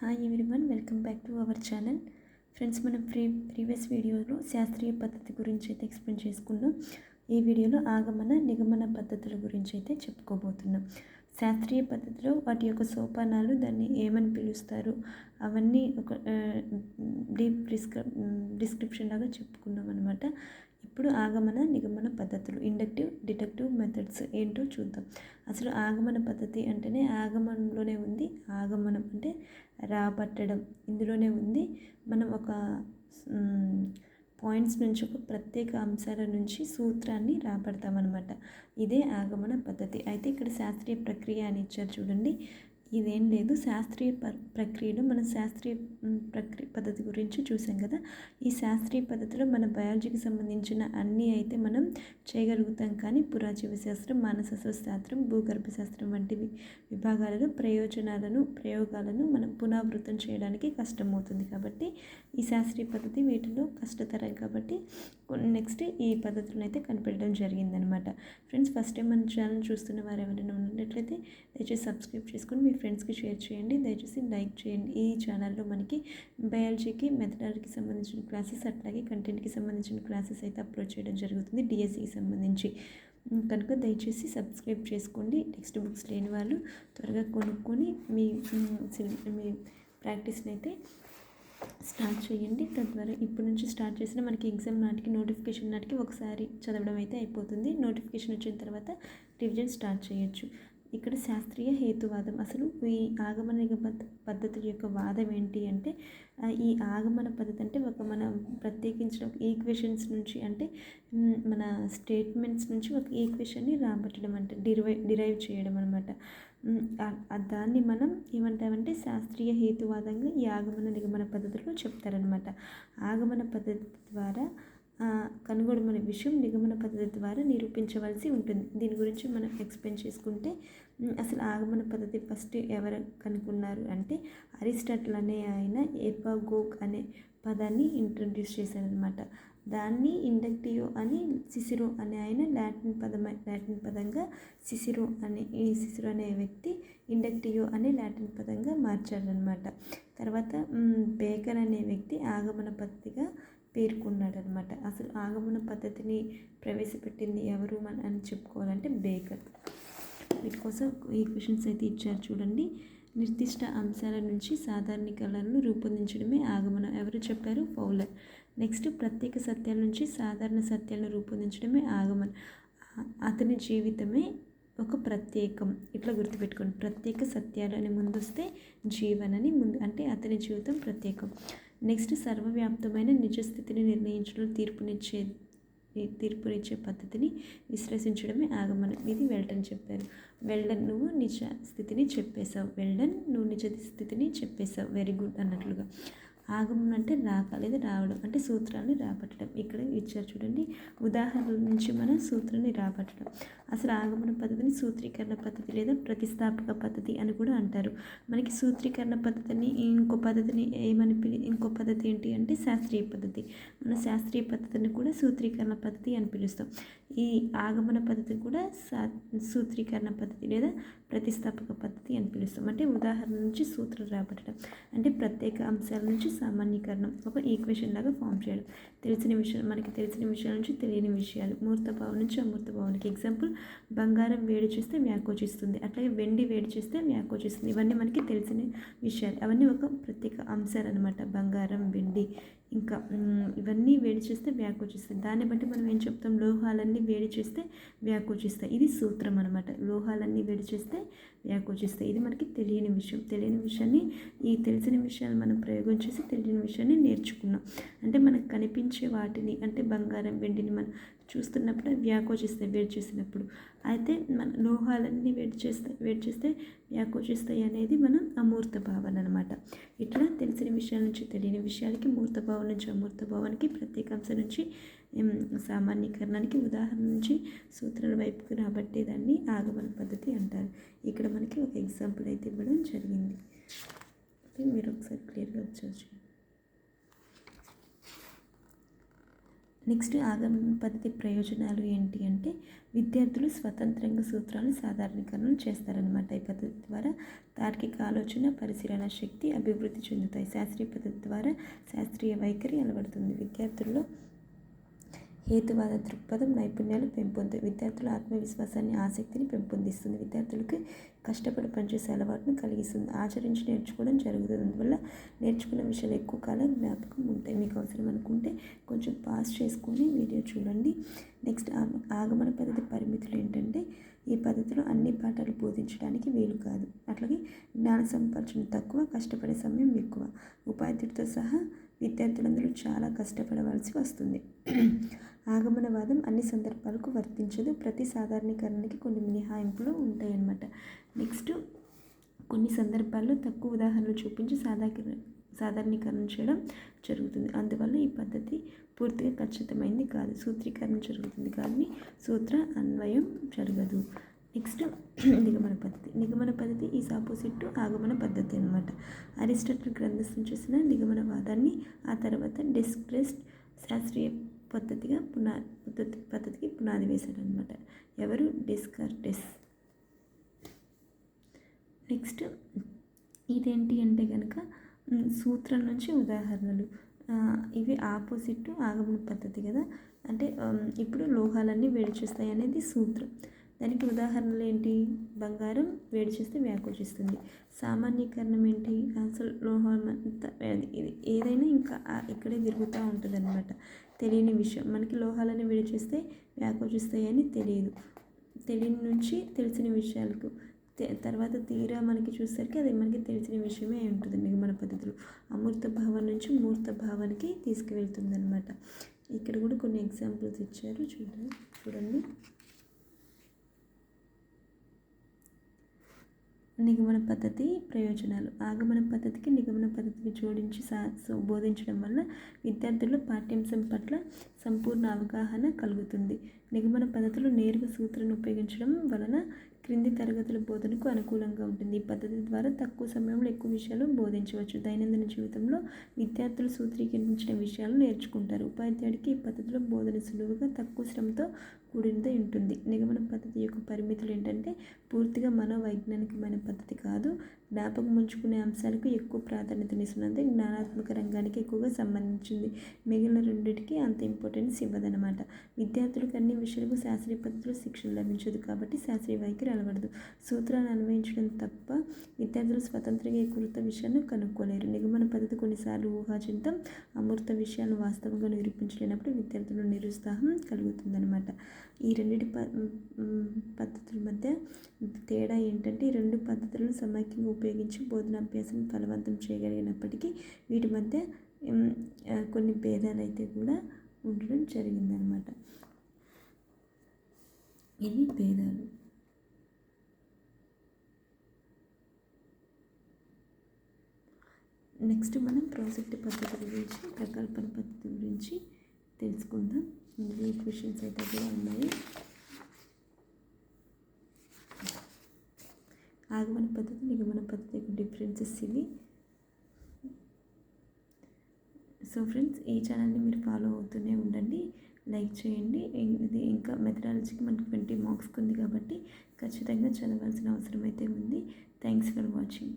Hi everyone welcome back to our channel friends మనం pre previous వీడియోలో శాస్త్రీయ పద్ధతి గురించి అయితే ఎక్స్ప్లెయిన్ చేసుకున్నాం. ఈ వీడియోలో ఆగమన నిగమన పద్ధతుల గురించి అయితే చెప్పుకోబోతున్నాం. శాస్త్రీయ పద్ధతిలో వాటి యొక్క సోపానాలు దాన్ని ఏమని పిలుస్తారు? అవన్నీ ఒక డీప్ డిస్క్రి డిస్క్రిప్షన్ లాగా చెప్పుకున్నాం అనమాట ఇప్పుడు ఆగమన నిగమన పద్ధతులు ఇండక్టివ్ డిటెక్టివ్ మెథడ్స్ ఏంటో చూద్దాం. అసలు ఆగమన పద్ధతి అంటేనే ఆగమనంలోనే ఉంది ఆగమనం అంటే రాబట్టడం. ఇందులోనే ఉంది మనం ఒక పాయింట్స్ నుంచి ఒక ప్రత్యేక అంశాల నుంచి సూత్రాన్ని రాబడతామన్నమాట. ఇదే ఆగమన పద్ధతి. అయితే ఇక్కడ శాస్త్రీయ ప్రక్రియ అని ఇచ్చారు చూడండి. ఇదేం లేదు. శాస్త్రీయ ప ప్రక్రియలో మనం శాస్త్రీయ ప్రక్రియ పద్ధతి గురించి చూసాం కదా. ఈ శాస్త్రీయ పద్ధతిలో మన బయాలజీకి సంబంధించిన అన్నీ అయితే మనం చేయగలుగుతాం. కానీ పురాజీవ శాస్త్రం మానస శాస్త్రం భూగర్భ శాస్త్రం వంటి విభాగాలలో ప్రయోజనాలను ప్రయోగాలను మనం పునరావృతం చేయడానికి కష్టమవుతుంది కాబట్టి ఈ శాస్త్రీయ పద్ధతి వీటిలో కష్టతరం కాబట్టి నెక్స్ట్ ఈ పద్ధతులను అయితే కనిపెట్టడం జరిగిందనమాట. ఫ్రెండ్స్ ఫస్ట్ టైం మన ఛానల్ చూస్తున్న వారు ఎవరైనా ఉన్నట్లయితే దయచేసి సబ్స్క్రైబ్ చేసుకొని మీ ఫ్రెండ్స్కి షేర్ చేయండి. దయచేసి లైక్ చేయండి. ఈ ఛానల్లో మనకి బయాలజీకి మెథడాలజీకి సంబంధించిన క్లాసెస్ అట్లాగే కంటెంట్కి సంబంధించిన క్లాసెస్ అయితే అప్లోడ్ చేయడం జరుగుతుంది. డిఎస్సికి సంబంధించి. కనుక దయచేసి సబ్స్క్రైబ్ చేసుకోండి. టెక్స్ట్ బుక్స్ లేని వాళ్ళు త్వరగా కొనుక్కొని మీ మీ ప్రాక్టీస్ని అయితే స్టార్ట్ చేయండి. తద్వారా ఇప్పటి నుంచి స్టార్ట్ చేసిన మనకి ఎగ్జామ్ నాటికి నోటిఫికేషన్ నాటికి ఒకసారి చదవడం అయితే అయిపోతుంది. నోటిఫికేషన్ వచ్చిన తర్వాత రివిజన్ స్టార్ట్ చేయొచ్చు. ఇక్కడ శాస్త్రీయ హేతువాదం. అసలు ఈ ఆగమన పద్ధతి యొక్క వాదం ఏంటి అంటే ఈ ఆగమన పద్ధతి అంటే ఒక మన ప్రత్యేకించిన ఒక ఈక్వేషన్స్ నుంచి అంటే మన స్టేట్మెంట్స్ నుంచి ఒక ఈక్వేషన్ని రాబట్టడం అంటే డిరైవ్ డిరైవ్ చేయడం అనమాట దాన్ని మనం ఏమంటామంటే శాస్త్రీయ హేతువాదంగా ఈ ఆగమన నిగమన పద్ధతిలో చెప్తారనమాట ఆగమన పద్ధతి ద్వారా కనుగొనమన విషయం నిగమన పద్ధతి ద్వారా నిరూపించవలసి ఉంటుంది. దీని గురించి మనం ఎక్స్ప్లెయిన్ చేసుకుంటే అసలు ఆగమన పద్ధతి ఫస్ట్ ఎవరు కనుక్కున్నారు అంటే అరిస్టాటిల్ అనే ఆయన ఎపాగోక్ అనే పదాన్ని ఇంట్రడ్యూస్ చేశారనమాట దాన్ని ఇండక్టియో అని సిసిరో అనే ఆయన లాటిన్ పదం లాటిన్ పదంగా సిసిరో అనే ఈ సిసిరో అనే వ్యక్తి ఇండక్టియో అనే లాటిన్ పదంగా మార్చారనమాట తర్వాత బేకర్ అనే వ్యక్తి ఆగమన పద్ధతిగా పేర్కొన్నాడనమాట. అసలు ఆగమన పద్ధతిని ప్రవేశపెట్టింది ఎవరు అని చెప్పుకోవాలంటే బేకర్. వీటికోసం ఈ క్వశ్చన్స్ అయితే ఇచ్చారు చూడండి. నిర్దిష్ట అంశాల నుంచి సాధారణీకరణలను రూపొందించడమే ఆగమనం. ఎవరు చెప్పారు? ఫౌలర్ నెక్స్ట్ ప్రత్యేక సత్యాల నుంచి సాధారణ సత్యాలను రూపొందించడమే ఆగమనం. అతని జీవితమే ఒక ప్రత్యేకం. ఇట్లా గుర్తుపెట్టుకోండి. ప్రత్యేక సత్యాలు అని ముందొస్తే జీవనని ముందు అంటే అతని జీవితం ప్రత్యేకం. నెక్స్ట్ సర్వవ్యాప్తమైన నిజస్థితిని నిర్ణయించడం తీర్పునిచ్చే తీర్పునిచ్చే పద్ధతిని విశ్లేషించడమే ఆగమనం. ఇది వెల్టన్ చెప్పారు. వెల్డన్ నువ్వు నిజ స్థితిని చెప్పేశావు. వెల్డన్ నువ్వు నిజ స్థితిని చెప్పేశావు. వెరీ గుడ్ అన్నట్లుగా. ఆగమనం అంటే రాక లేదా రావడం అంటే సూత్రాన్ని రాబట్టడం. ఇక్కడ ఇచ్చారు చూడండి. ఉదాహరణల నుంచి మనం సూత్రాన్ని రాబట్టడం. అసలు ఆగమన పద్ధతిని సూత్రీకరణ పద్ధతి లేదా ప్రతిస్థాపక పద్ధతి అని కూడా అంటారు. మనకి సూత్రీకరణ పద్ధతిని ఇంకో పద్ధతిని ఏమని పిలి ఇంకో పద్ధతి ఏంటి అంటే శాస్త్రీయ పద్ధతి. మన శాస్త్రీయ పద్ధతిని కూడా సూత్రీకరణ పద్ధతి అని పిలుస్తాం. ఈ ఆగమన పద్ధతి కూడా సా సూత్రీకరణ పద్ధతి లేదా ప్రతిస్థాపక పద్ధతి అని పిలుస్తాం. అంటే ఉదాహరణ నుంచి సూత్రం రాబట్టడం. అంటే ప్రత్యేక అంశాల నుంచి సామాన్యీకరణం ఒక ఈక్వేషన్ లాగా ఫామ్ చేయడం తెలిసిన విషయాలు మనకి తెలిసిన విషయాల నుంచి తెలియని విషయాలు మూర్త భావం నుంచి అమూర్త భావానికి ఎగ్జాంపుల్ బంగారం వేడి చేస్తే వ్యాకోచిస్తుంది అట్లాగే వెండి వేడి చేస్తే వ్యాకోచిస్తుంది ఇవన్నీ మనకి తెలిసిన విషయాలు. అవన్నీ ఒక ప్రత్యేక అంశాలు అనమాట బంగారం వెండి. ఇంకా ఇవన్నీ వేడి చేస్తే వ్యాకోచిస్తాయి. దాన్ని బట్టి మనం ఏం చెప్తాం? లోహాలన్నీ వేడి చేస్తే వ్యాకోచిస్తాయి. ఇది సూత్రం అనమాట లోహాలన్నీ వేడి చేస్తే వ్యాకోచిస్తాయి. ఇది మనకి తెలియని విషయం. తెలియని విషయాన్ని ఈ తెలిసిన విషయాలు మనం ప్రయోగం చేసి తెలియని విషయాన్ని నేర్చుకున్నాం. అంటే మనకు కనిపించే వాటిని అంటే బంగారం వెండిని మనం చూస్తున్నప్పుడు వ్యాకోచిస్తాయి వేడి చేసినప్పుడు. అయితే మన లోహాలన్నీ వేడి చేస్తే వేడి చేస్తే వ్యాకోచిస్తాయి అనేది మనం అమూర్త భావన అనమాట ఇట్లా తెలిసిన విషయాల నుంచి తెలియని విషయాలకి మూర్త భావం నుంచి అమూర్త భావానికి ప్రత్యేకాంశ నుంచి సామాన్యీకరణానికి ఉదాహరణ నుంచి సూత్రాల వైపుకు రాబట్టేదాన్ని ఆగమన పద్ధతి అంటారు. ఇక్కడ మనకి ఒక ఎగ్జాంపుల్ అయితే ఇవ్వడం జరిగింది. మీరు ఒకసారి క్లియర్గా వచ్చేసి నెక్స్ట్ ఆగమన పద్ధతి ప్రయోజనాలు ఏంటి అంటే విద్యార్థులు స్వతంత్రంగా సూత్రాలను సాధారణీకరణ చేస్తారనమాట ఈ పద్ధతి ద్వారా తార్కిక ఆలోచన పరిశీలన శక్తి అభివృద్ధి చెందుతాయి. శాస్త్రీయ పద్ధతి ద్వారా శాస్త్రీయ వైఖరి అలవడుతుంది. విద్యార్థుల్లో హేతువాద దృక్పథం నైపుణ్యాలు పెంపొంది. విద్యార్థుల ఆత్మవిశ్వాసాన్ని ఆసక్తిని పెంపొందిస్తుంది. విద్యార్థులకు కష్టపడి పనిచేసే అలవాటును కలిగిస్తుంది. ఆచరించి నేర్చుకోవడం జరుగుతుంది. అందువల్ల నేర్చుకున్న విషయాలు ఎక్కువ కాలం జ్ఞాపకం ఉంటాయి. మీకు అవసరం అనుకుంటే కొంచెం పాస్ చేసుకొని వీడియో చూడండి. నెక్స్ట్ ఆగమన పద్ధతి పరిమితులు ఏంటంటే ఈ పద్ధతిలో అన్ని పాఠాలు బోధించడానికి వీలు కాదు. అట్లాగే జ్ఞాన సంపార్జన తక్కువ కష్టపడే సమయం ఎక్కువ. ఉపాధ్యుడితో సహా విద్యార్థులందరూ చాలా కష్టపడవలసి వస్తుంది. ఆగమనవాదం అన్ని సందర్భాలకు వర్తించదు. ప్రతి సాధారణీకరణకి కొన్ని మినహాయింపులు ఉంటాయన్నమాట. నెక్స్ట్ కొన్ని సందర్భాల్లో తక్కువ ఉదాహరణలు చూపించి సాధారణ సాధారణీకరణ చేయడం జరుగుతుంది. అందువల్ల ఈ పద్ధతి పూర్తిగా ఖచ్చితమైంది కాదు. సూత్రీకరణ జరుగుతుంది కానీ సూత్ర అన్వయం జరగదు. నెక్స్ట్ నిగమన పద్ధతి. నిగమన పద్ధతి ఈ ఆపోజిట్ ఆగమన పద్ధతి అనమాట అరిస్టాటిల్ గ్రంథస్థం చేసిన నిగమనవాదాన్ని ఆ తర్వాత డిస్క్రెస్ట్ శాస్త్రీయ పద్ధతిగా పునా పద్ధతి పద్ధతికి పునాది వేశాడు అనమాట ఎవరు డెస్కార్టెస్ నెక్స్ట్ ఇదేంటి అంటే కనుక సూత్రం నుంచి ఉదాహరణలు. ఇవి ఆపోజిట్ ఆగమన పద్ధతి కదా. అంటే ఇప్పుడు లోహాలన్నీ వేడి చేస్తాయి అనేది సూత్రం. దానికి ఉదాహరణలు ఏంటి బంగారం వేడి చేస్తే వ్యాకోచిస్తుంది. సామాన్యీకరణం ఏంటి? అసలు లోహం అంతా ఇది ఏదైనా ఇంకా ఇక్కడే తిరుగుతూ ఉంటుంది అనమాట తెలియని విషయం. మనకి లోహాలని వేడి చేస్తే వ్యాకోచిస్తాయని తెలియదు. తెలియని నుంచి తెలిసిన విషయాలకు. తర్వాత తీరా మనకి చూసేసరికి అది మనకి తెలిసిన విషయమే ఉంటుంది నిగమన పద్ధతులు. అమూర్త భావం నుంచి మూర్త భావానికి తీసుకువెళ్తుంది అనమాట ఇక్కడ కూడా కొన్ని ఎగ్జాంపుల్స్ ఇచ్చారు. చూడండి చూడండి. నిగమన పద్ధతి ప్రయోజనాలు. ఆగమన పద్ధతికి నిగమన పద్ధతికి జోడించి సా బోధించడం వల్ల విద్యార్థుల్లో పాఠ్యాంశం పట్ల సంపూర్ణ అవగాహన కలుగుతుంది. నిగమన పద్ధతులు నేరుగా సూత్రాన్ని ఉపయోగించడం వలన క్రింది తరగతుల బోధనకు అనుకూలంగా ఉంటుంది. ఈ పద్ధతి ద్వారా తక్కువ సమయంలో ఎక్కువ విషయాలు బోధించవచ్చు. దైనందిన జీవితంలో విద్యార్థులు సూత్రీకరించిన విషయాలు నేర్చుకుంటారు. ఉపాధ్యాయుడికి ఈ పద్ధతిలో బోధన సులువుగా తక్కువ శ్రమతో కూడినది ఉంటుంది. నిగమన పద్ధతి యొక్క పరిమితులు ఏంటంటే పూర్తిగా మనోవైజ్ఞానికమైన పద్ధతి కాదు. జ్ఞాపకం ఉంచుకునే అంశాలకు ఎక్కువ ప్రాధాన్యతనిస్తున్నది జ్ఞానాత్మక రంగానికి ఎక్కువగా సంబంధించింది. మిగిలిన రెండింటికి అంత ఇంపార్టెంట్ ఇంపార్టెన్స్ ఇవ్వదన్నమాట. విద్యార్థులకు అన్ని విషయాలకు శాస్త్రీయ పద్ధతిలో శిక్షణ లభించదు కాబట్టి శాస్త్రీయ వైఖరి అలవడదు. సూత్రాలను అన్వయించడం తప్ప విద్యార్థులు స్వతంత్రంగా కొత్త విషయాన్ని కనుక్కోలేరు. నిగమన పద్ధతి కొన్నిసార్లు ఊహాజంతం అమూర్త విషయాలను వాస్తవంగా నిరూపించలేనప్పుడు విద్యార్థులు నిరుత్సాహం కలుగుతుందన్నమాట. ఈ రెండింటి ప పద్ధతుల మధ్య తేడా ఏంటంటే ఈ రెండు పద్ధతులను సమైక్యంగా ఉపయోగించి బోధనాభ్యాసం ఫలవంతం చేయగలిగినప్పటికీ వీటి మధ్య కొన్ని భేదాలు అయితే కూడా ఉండడం జరిగిందనమాట. ఇవి భేదాలు? నెక్స్ట్ మనం ప్రాజెక్ట్ పద్ధతి గురించి ప్రకల్పన పద్ధతి గురించి తెలుసుకుందాం. ఇందులో క్వశ్చన్స్ అయితే కూడా ఉన్నాయి. ఆగమన పద్ధతి నిగమన పద్ధతి డిఫరెన్సెస్ ఇవి. సో ఫ్రెండ్స్ ఈ ఛానల్ని మీరు ఫాలో అవుతూనే ఉండండి. లైక్ చేయండి. ఇది ఇంకా మెథడాలజీకి మనకి ట్వంటీ మార్క్స్ ఉంది కాబట్టి ఖచ్చితంగా చదవాల్సిన అవసరం అయితే ఉంది. Thanks for watching.